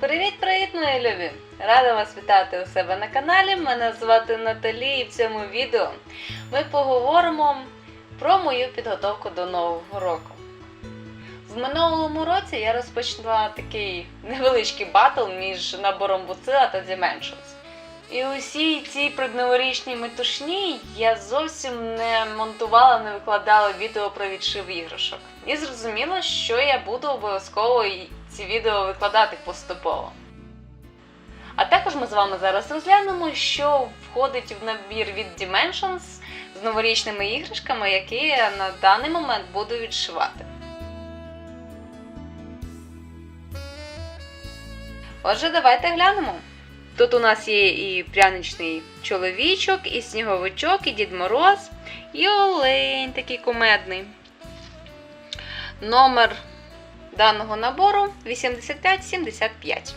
Привіт-привіт, мої любі! Рада вас вітати у себе на каналі. Мене звати Наталі і в цьому відео ми поговоримо про мою підготовку до Нового року. В минулому році я розпочала такий невеличкий батл між набором Буцила та Dimensions. І усій цій предноворічній метушні я зовсім не монтувала, не викладала відео про відшив іграшок. І зрозуміла, що я буду обов'язково ці відео викладати поступово. А також ми з вами зараз розглянемо, що входить в набір від Dimensions з новорічними іграшками, які я на даний момент буду відшивати. Отже, давайте глянемо. Тут у нас є і пряничний чоловічок, і сніговичок, і Дід Мороз, і олень такий кумедний. Номер даного набору 8575.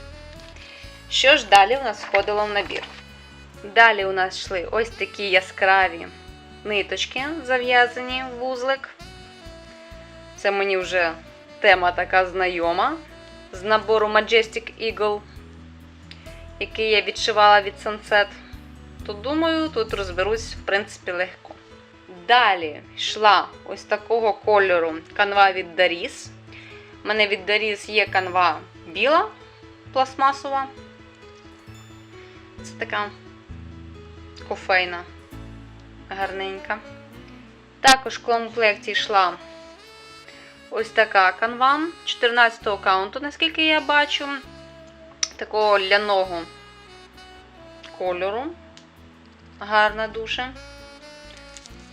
Що ж далі у нас входило в набір? Далі у нас йшли ось такі яскраві ниточки, зав'язані в вузлик. Це мені вже тема така знайома з набору Majestic Eagle який я відшивала від Sunset, то думаю, тут розберусь, в принципі, легко. Далі йшла ось такого кольору канва від Daris. У мене від Daris є канва біла, пластмасова. Це така кофейна, гарненька. Також в комплекті йшла ось така канва 14-го каунту, наскільки я бачу такого ляного кольору. Гарна дуже.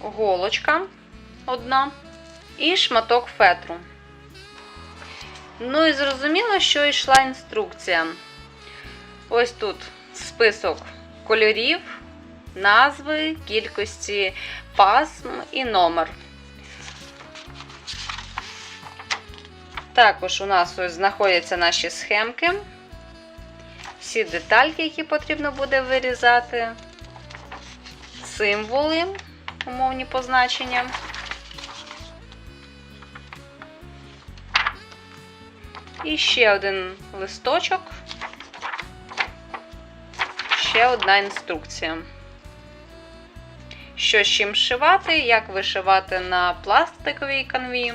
Голочка одна. І шматок фетру. Ну і зрозуміло, що йшла інструкція. Ось тут список кольорів, назви, кількості пасм і номер. Також у нас ось знаходяться наші схемки всі детальки, які потрібно буде вирізати, символи, умовні позначення. І ще один листочок, ще одна інструкція. Що з чим шивати, як вишивати на пластиковій канві.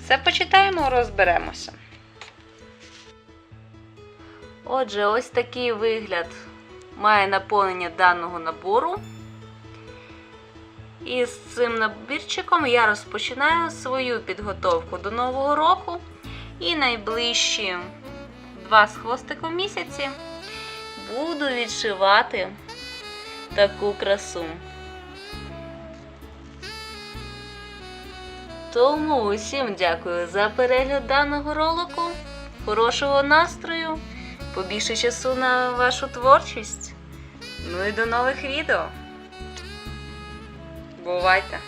Все почитаємо, розберемося. Отже, ось такий вигляд має наповнення даного набору. І з цим набірчиком я розпочинаю свою підготовку до Нового року. І найближчі два з хвостиком місяці буду відшивати таку красу. Тому усім дякую за перегляд даного ролику. Хорошого настрою! Побільше часу на вашу творчість. Ну і до нових відео. Бувайте!